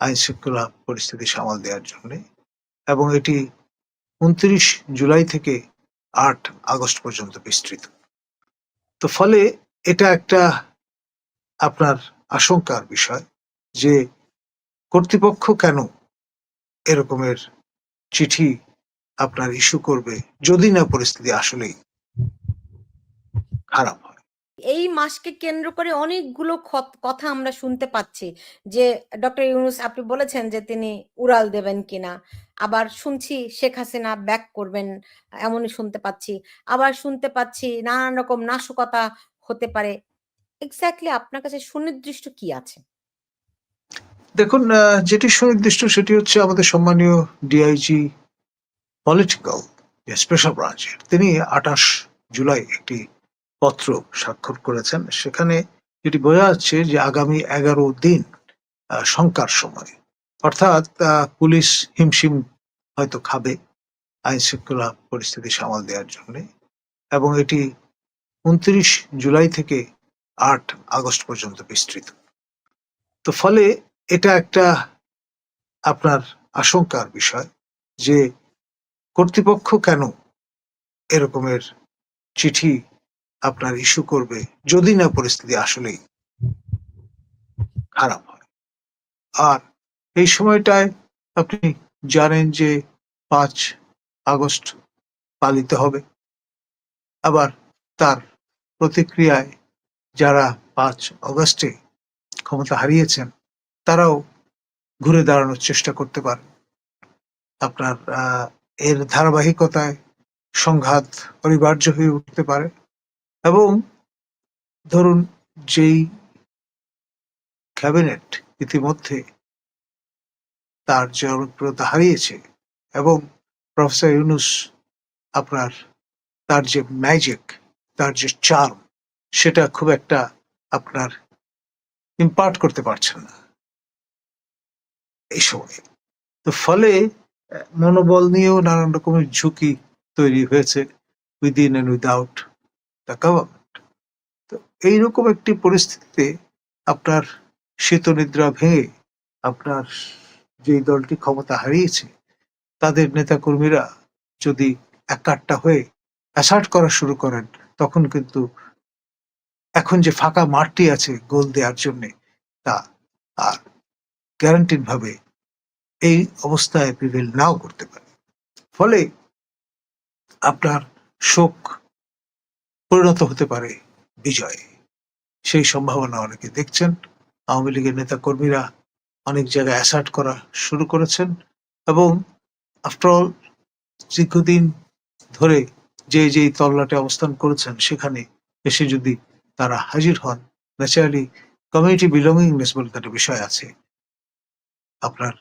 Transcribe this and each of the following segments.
আইন শৃঙ্খলা পরিস্থিতি সামাল দেওয়ার জন্য এবং এটি উনত্রিশ জুলাই থেকে আট আগস্ট পর্যন্ত বিস্তৃত। তো ফলে এটা একটা আপনার আশঙ্কার বিষয় যে কর্তৃপক্ষ কেন এরকমের চিঠি আপনার ইস্যু করবে যদি না পরিস্থিতি আসলেই খারাপ এই মাসকে কেন্দ্র করে অনেকগুলো কথা আমরা শুনতে পাচ্ছি যে ডক্টর ইউনুস আপনি বলেছেন যে তিনি উড়াল দেবেন কিনা। আবার শুনছি শেখ হাসিনা ব্যাক করবেন, এমনই শুনতে পাচ্ছি। আবার শুনতে পাচ্ছি নানান রকম নাশকতা হতে পারে। এক্স্যাক্টলি আপনার কাছে সুনির্দিষ্ট কি আছে? দেখুন যেটি সুনির্দিষ্ট সেটি হচ্ছে আমাদের সম্মানীয় ডিআইজি পলিটিক্যাল স্পেশাল ব্রাঞ্চের তিনি আঠাশ জুলাই একটি পত্র স্বাক্ষর করেছেন। সেখানে যেটি বোঝা যাচ্ছে যে আগামী এগারো দিন শঙ্কার সময়। অর্থাৎ পুলিশ হিমশিম হয়তো খাবে আইন শৃঙ্খলা পরিস্থিতি সামাল দেওয়ার জন্য। এবং এটি উনত্রিশ জুলাই থেকে আট আগস্ট পর্যন্ত বিস্তৃত। তো ফলে এটা একটা আপনার আশঙ্কার বিষয় যে কর্তৃপক্ষ কেন এরকমের চিঠি আপনার ইস্যু করবে, যদি না পরিস্থিতি আসলেই খারাপ হয়। আর এই সময়টায় আপনি জানেন যে পাঁচ আগস্ট পালিত হবে। আবার তার প্রতিক্রিয়ায় যারা পাঁচ অগস্টে ক্ষমতা হারিয়েছেন, তারাও ঘুরে দাঁড়ানোর চেষ্টা করতে পারে। আপনার এর ধারাবাহিকতায় সংঘাত অনিবার্য হয়ে উঠতে পারে। এবং ধরুন যেই ক্যাবিনেট ইতিমধ্যে তার জনপ্রিয়তা হারিয়েছে এবং প্রফেসর ইউনুস আপনার তার যে ম্যাজিক তার যে চার্ম সেটা খুব একটা আপনার ইম্পার্ট করতে পারছেন না এই সময়ে। তো ফলে, মনোবল নিয়েও নানান রকমের ঝুঁকি তৈরি হয়েছে উইদিন অ্যান্ড উইদাউট গভর্নমেন্ট তো এইরকম একটি পরিস্থিতিতে আপনার শীতনিদ্রা ভেঙে আপনার যেই দলটি ক্ষমতা হারিয়েছে, তাদের নেতাকর্মীরা যদি একাট্টা হয়ে অ্যাসার্ট করা শুরু করেন, তখন কিন্তু এখন যে ফাঁকা মাঠটি আছে গোল দেওয়ার জন্য, তা আর গ্যারান্টিড ভাবে এই অবস্থায় প্রিভেল নাও করতে পারে। ফলে আপনার শোক পরিণত হতে পারে বিজয়ে। সেই সম্ভাবনা অনেকে দেখছেন। আওয়ামী লীগের নেতা কর্মীরা অনেক জায়গায় অ্যাসার্ট করা শুরু করেছেন এবং আফটারঅল দীর্ঘদিন ধরে যে যেই তল্লাটে অবস্থান করেছেন, সেখানে এসে যদি তারা হাজির হন ন্যাচারালি কমিউনিটি বিলঙ্গিংনেস বলে একটা বিষয় আছে। আপনার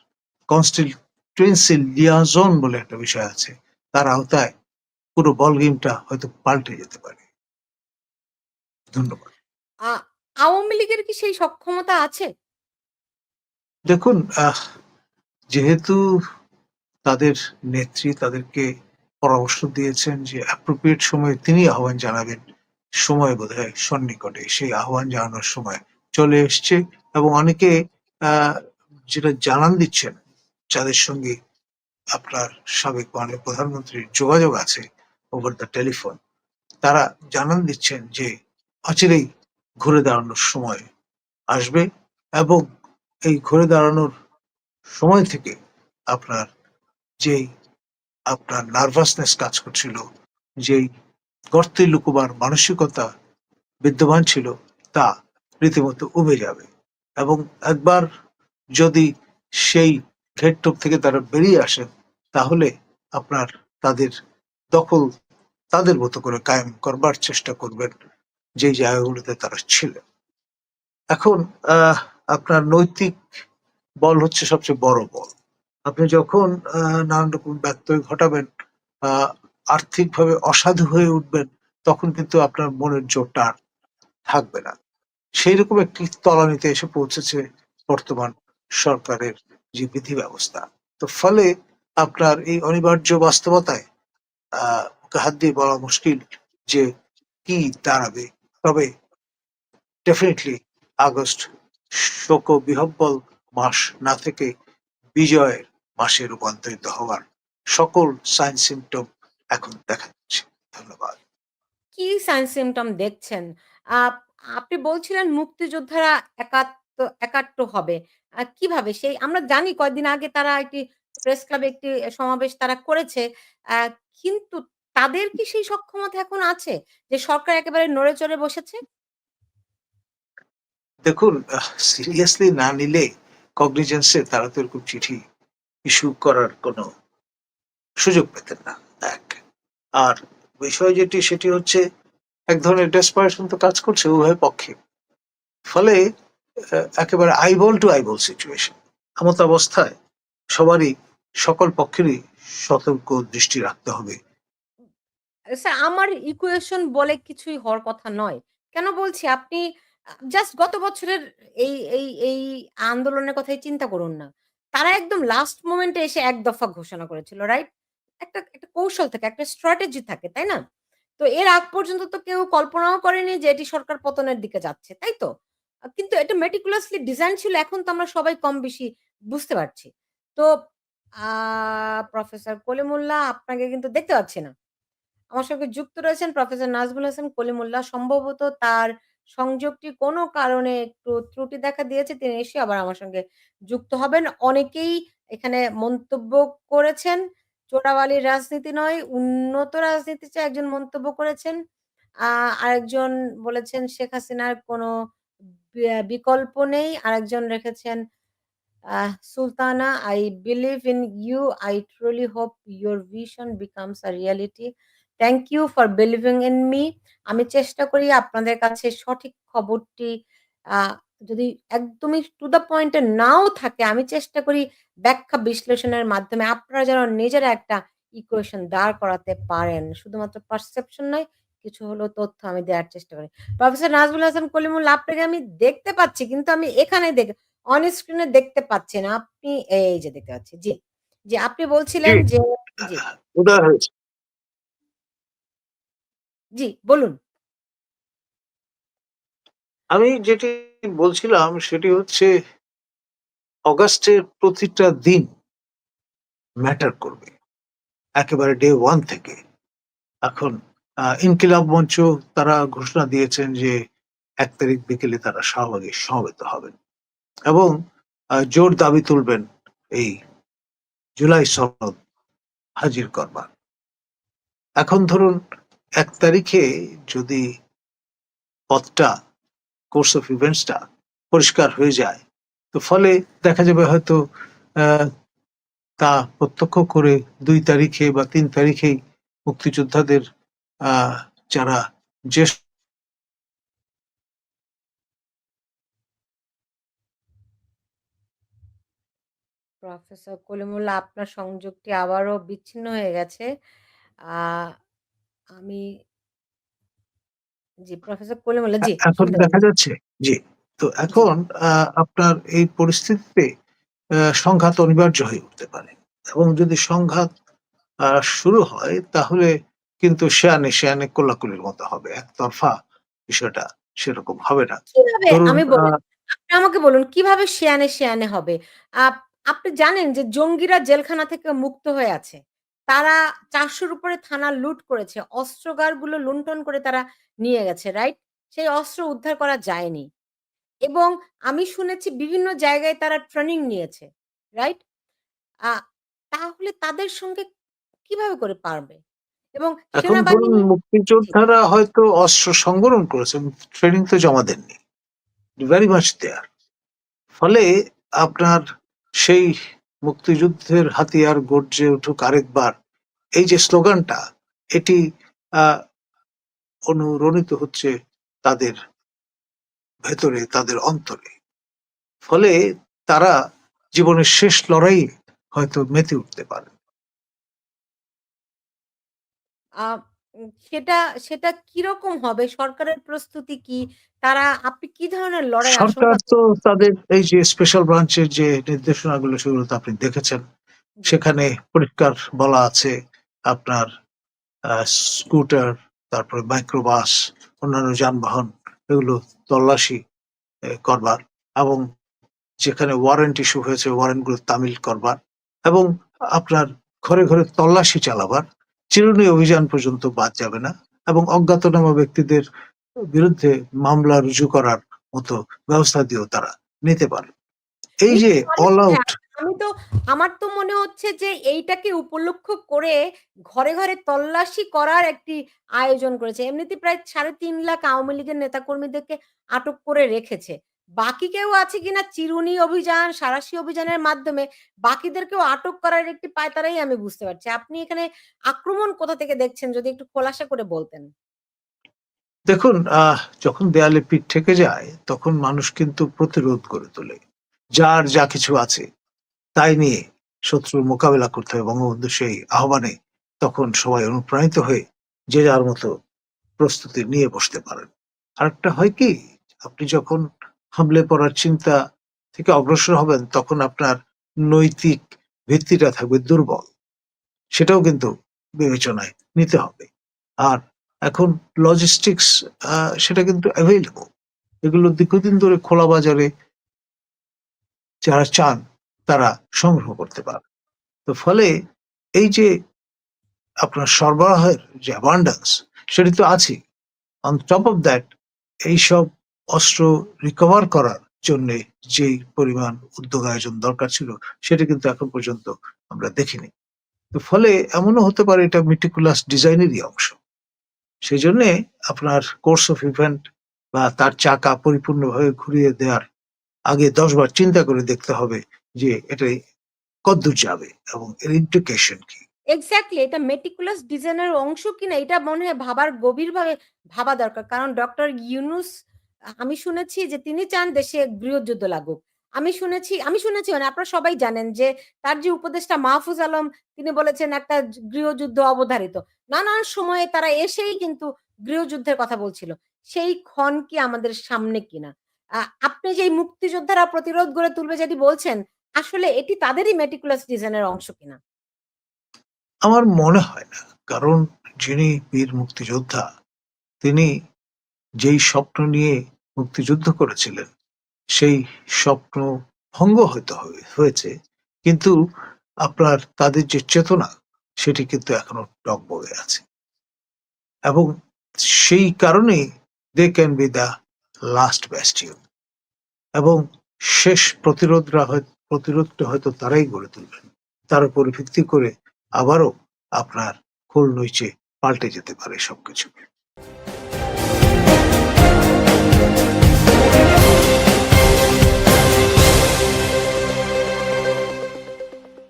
কনস্টিটিউয়েন্সি লিয়াজন বলে একটা বিষয় আছে। তার আওতায় পুরো বল গেমটা হয়তো পাল্টে যেতে পারে। ধন্যবাদ। আওয়ামী লীগের কি সেই সক্ষমতা আছে? দেখুন যেহেতু তাদের নেত্রী তাদেরকে পরামর্শ দিয়েছেন যে অ্যাপ্রোপ্রিয়েট সময়ে তিনি আহ্বান জানাবেন সময় বোধহয় সন্নিকটে সেই আহ্বান জানানোর সময় চলে এসছে এবং অনেকে যেটা জানান দিচ্ছেন যাদের সঙ্গে আপনার সাবেক মাননীয় প্রধানমন্ত্রীর যোগাযোগ আছে ওভার দ্য টেলিফোন তারা জানান দিচ্ছেন যে অচিরেই ঘুরে দাঁড়ানোর সময় আসবে এবং এই ঘুরে দাঁড়ানোর সময় থেকে আপনার যেই আপনার নার্ভাসনেস কাজ করছিল, যেই গর্তে লুকোবার মানসিকতা বিদ্যমান ছিল, তা রীতিমতো উবে যাবে। এবং একবার যদি সেই ঘেরটোপ থেকে তারা বেরিয়ে আসেন, তাহলে আপনার তাদের দখল তাদের মতো করে কায়েম করবার চেষ্টা করবেন। যেই জায়গাগুলোতে তারা ছিলেন এখন আপনার নৈতিক বল হচ্ছে সবচেয়ে বড় বল। আপনি যখন নানান রকম ব্যত্যয় ঘটাবেন আর্থিকভাবে অসাধু হয়ে উঠবেন, তখন কিন্তু আপনার মনের জোরটা থাকবে না। সেই রকম একটি তলানিতে এসে পৌঁছেছে বর্তমান সরকারের যে বিধি ব্যবস্থা তো ফলে আপনার এই অনিবার্য বাস্তবতায়, আহ হাত দিয়ে বলা মুশকিল যে কি দাঁড়াবে তবে ডেফিনেটলি আগস্ট শোক বিহব্বল মাস না থেকে বিজয়ের মাসে রূপান্তরিত হওয়ার সকল সাইন সিমটম এখন দেখা যাচ্ছে ধন্যবাদ কি সাইন সিমটম দেখছেন? আপ, আপনি বলছিলেন মুক্তিযোদ্ধারা একাত্ম, একাট্ট হবে। কীভাবে? সেই আমরা জানি কয়েকদিন আগে তারা একটি প্রেস ক্লাবে একটি সমাবেশ তারা করেছে। কিন্তু তাদের কি সেই সক্ষমতা এখন আছে? যে সরকার একেবারে নড়ে চড়ে বসেছে? দেখুন সিরিয়াসলি না নিলে কগনিজেন্সে তারা তো এরকম চিঠি ইস্যু করার কোনো সুযোগ পেতেন না এক আর বিষয় যেটি, সেটি হচ্ছে এক ধরনের ডেসপারেশন তো কাজ করছে উভয় পক্ষে ফলে একেবারে আইবল টু আইবল সিচুয়েশন এমত অবস্থায় সবারই, সকল পক্ষেরই সতর্ক দৃষ্টি রাখতে হবে স্যার আমার ইকুয়েশন বলে কিছুই হওয়ার কথা নয়। কেন বলছি আপনি জাস্ট গত বছরের এই এই এই আন্দোলনের কথাই চিন্তা করুন না। তারা একদম লাস্ট মোমেন্টে এসে এক দফা ঘোষণা করেছিল, রাইট? একটা একটা কৌশল থাকে, একটা স্ট্র্যাটেজি থাকে, তাই না? তো এর আগ পর্যন্ত তো কেউ কল্পনাও করেনি যে এটি সরকার পতনের দিকে যাচ্ছে, তাই তো? কিন্তু এটা meticulously ডিজাইন ছিল এখন তো আমরা সবাই কম বেশি বুঝতে পারছি। তো প্রফেসর কলিমুল্লাহ আপনাকে কিন্তু দেখতে পাচ্ছি না। আমার সঙ্গে যুক্ত রয়েছেন প্রফেসর নাজমুল হাসান কলিমুল্লাহ। সম্ভবত তার সংযোগটি কোনো কারণে একটু ত্রুটি দেখা দিয়েছে। তিনি এসে আবার আমার সঙ্গে যুক্ত হবেন। অনেকেই এখানে মন্তব্য করেছেন। চোরাবালির রাজনীতি নয়, উন্নত রাজনীতি একজন মন্তব্য করেছেন। আ আরেকজন বলেছেন শেখ হাসিনার কোনো বিকল্প নেই। আরেকজন রেখেছেন Sultana, I believe in you I truly hope your vision becomes a reality. Thank you for believing in me আমি চেষ্টা করি আপনাদের কাছে সঠিক খবরটি যদি একদমই টু দ্যা পয়েন্ট নাও থাকে, আমি চেষ্টা করি ব্যাখ্যা বিশ্লেষণের মাধ্যমে আপনারা যেন নিজেরা একটা ইকুয়েশন দাঁড় করাতে পারেন। শুধুমাত্র পারসেপশন নয়, কিছু হলেও তথ্য আমি দেওয়ার চেষ্টা করি। প্রফেসর নাজমুল হাসান কলিমুল আপনাকে আমি দেখতে পাচ্ছি কিন্তু আমি এখানে দেখ অন স্ক্রিন দেখতে পাচ্ছি না। আপনি এই যে দেখতে পাচ্ছি। জি, জি আপনি বলছিলেন যে জি, জি, বলুন। আমি যেটি বলছিলাম সেটি হচ্ছে অগাস্টের প্রতিটা দিন ম্যাটার করবে। একেবারে ডে ওয়ান থেকে। এখন ইনকিলাব মঞ্চ তারা ঘোষণা দিয়েছেন যে এক তারিখ বিকেলে তারা শাহবাগে সমবেত হবেন এবং জোর দাবি তুলবেন এই জুলাই সনদ হাজির করবার। এখন ধরুন এক তারিখে যদি পথটা কোর্স অফ ইভেন্টসটা পরিষ্কার হয়ে যায়, তো ফলে দেখা যাবে হয়তো তা প্রত্যক্ষ করে দুই তারিখে বা তিন তারিখেই মুক্তিযোদ্ধাদের যারা যে প্রফেসর কলিমুল্লাহ, আপনার সংযোগটি আবারও বিচ্ছিন্ন হয়ে গেছে। আমি জি প্রফেসর কলিমুল্লাহ জি এখন শুনতে দেখা পাচ্ছি। যাচ্ছে জি তো এখন আহ, আপনার এই পরিস্থিতিতে আহ, সংঘাত অনিবার্য হয়ে উঠতে পারে এবং যদি সংঘাত আহ, শুরু হয় তাহলে কিন্তু শেয়ানে শেয়ানে কোলাকুলির মতো হবে একতরফা বিষয়টা সেরকম হবে না কীভাবে ধরুন আমি বলি আহ, আপনি আমাকে বলুন কীভাবে শেয়ানে, শেয়ানে হবে? আপ আপনি জানেন যে জঙ্গিরা জেলখানা থেকে মুক্ত হয়ে আছে। তারা চারশোর উপরে থানা লুট করেছে। অস্ত্রাগারগুলো লুণ্ঠন করে তারা নিয়ে গেছে, রাইট? সেই অস্ত্র উদ্ধার করা যায়নি। এবং আমি শুনেছি বিভিন্ন জায়গায় তারা ট্রেনিং নিয়েছে, রাইট? তাহলে তাদের সঙ্গে কীভাবে করে পারবে? এবং সেনাবাহিনী মুক্তিযোদ্ধারা হয়তো অস্ত্র সংবরণ করেছে ট্রেনিং তো জমা দেননি ভেরি মাচ দেয়ার ফলে আপনার সেই মুক্তিযুদ্ধের হাতিয়ার গর্জে উঠুক আরেকবার। এই যে স্লোগানটা, এটি অনুরণিত হচ্ছে তাদের ভেতরে, তাদের অন্তরে। ফলে তারা জীবনের শেষ লড়াই হয়তো মেতে উঠতে পারে। সেটা সেটা কীরকম হবে? সরকারের প্রস্তুতি কি? তারা আপনি কি ধরনের লড়াই সরকার তো তাদের এই যে স্পেশাল ব্রাঞ্চের যে নির্দেশনাগুলো সেগুলো তো আপনি দেখেছেন সেখানে পরিষ্কার বলা আছে আপনার স্কুটার তারপরে মাইক্রোবাস অন্যান্য যানবাহন এগুলো তল্লাশি করবার এবং যেখানে ওয়ারেন্ট ইস্যু হয়েছে ওয়ারেন্টগুলো তামিল করবার এবং আপনার ঘরে ঘরে তল্লাশি চালাবার চিরুনি অভিযান পর্যন্ত বাদ যাবে না এবং অজ্ঞাতনামা ব্যক্তিদের বিরুদ্ধে মামলা রুজু করার মতো ব্যবস্থা দিয়েও তারা নিতে পারে এই যে অল আউট আমি তো আমার তো মনে হচ্ছে যে এইটাকে উপলক্ষ করে ঘরে ঘরে তল্লাশি করার একটি আয়োজন করেছে। এমনিতে প্রায় সাড়ে তিন লাখ আওয়ামী লীগের নেতাকর্মীদেরকে আটক করে রেখেছে। বাকি কেউ আছে কিনা চিরুনি অভিযান সারাশি অভিযানের মাধ্যমে বাকিদেরকেও আটক করার একটি পায়তারাই আমি বুঝতে পারছি। আপনি এখানে আক্রমণ কোথা থেকে দেখছেন? যদি একটু খোলাসা করে বলতেন। দেখুন আহ, যখন দেয়ালে পিঠ থেকে যায় তখন মানুষ কিন্তু প্রতিরোধ করে তোলে। যার যা কিছু আছে তাই নিয়ে শত্রুর মোকাবেলা করতে হবে। বঙ্গবন্ধু সেই আহ্বানে তখন সবাই অনুপ্রাণিত হয়ে যে যার মতো প্রস্তুতি নিয়ে বসতে পারেন। আরেকটা হয় কি আপনি যখন হামলে পড়ার চিন্তা থেকে অগ্রসর হবেন, তখন আপনার নৈতিক ভিত্তিটা থাকবে দুর্বল। সেটাও কিন্তু বিবেচনায় নিতে হবে। আর এখন লজিস্টিক্স সেটা কিন্তু অ্যাভেলেবল এগুলো দীর্ঘদিন ধরে খোলা বাজারে যারা চান, তারা সংগ্রহ করতে পারে তো ফলে এই যে আপনার সরবরাহের যে অ্যাবান্ডান্স সেটি তো আছে অন টপ অফ দ্যাট এইসব অস্ত্র রিকভার করার জন্য যেই পরিমাণ উদ্যোগ আয়োজন দরকার ছিল, সেটা কিন্তু এখন পর্যন্ত আমরা দেখিনি। তো ফলে এমনও হতে পারে এটা মিটিকুলাস ডিজাইনেরই অংশ। সেই জন্যে আপনার কোর্স অফ ইভেন্ট বা তার চাকা পরিপূর্ণভাবে ঘুরিয়ে দেওয়ার আগে দশবার চিন্তা করে দেখতে হবে যে এটা কদ্দূর যাবে এবং এর ইমপ্লিকেশন কি। এক্স্যাক্টলি এটা মেটিকুলাস ডিজাইনের অংশ কিনা, এটা মনে হয় ভাবার গভীরভাবে ভাবা দরকার। কারণ ডক্টর ইউনুস আমি শুনেছি যে তিনি চান দেশে গৃহযুদ্ধ লাগুক। আমি শুনেছি আমি শুনেছি মানে আপনারা সবাই জানেন যে তার যে উপদেষ্টা মাহফুজ আলম, তিনি বলেছেন একটা গৃহযুদ্ধ অবধারিত। নানান সময়ে তারা এসেই কিন্তু গৃহযুদ্ধের কথা বলছিল। সেই ক্ষণ কি আমাদের সামনে কিনা? আপনি যে মুক্তিযোদ্ধারা প্রতিরোধ গড়ে তুলবে যেটি বলছেন, আসলে এটি তাদেরই মেটিকুলাস ডিজাইনের অংশ কিনা? আমার মনে হয় না। কারণ যিনি বীর মুক্তিযোদ্ধা, তিনি যেই স্বপ্ন নিয়ে মুক্তিযুদ্ধ করেছিলেন, সেই স্বপ্ন ভঙ্গ হয়তো হয়েছে। কিন্তু আপনার তাদের যে চেতনা, সেটি কিন্তু এখনও টকবগে আছে। এবং সেই কারণেই they can be the last bastion এবং শেষ প্রতিরোধরা হয়- প্রতিরোধটা হয়তো তারাই গড়ে তুলবেন। তার উপর ভিত্তি করে আবারও আপনার খোল নইচে পাল্টে যেতে পারে সবকিছু।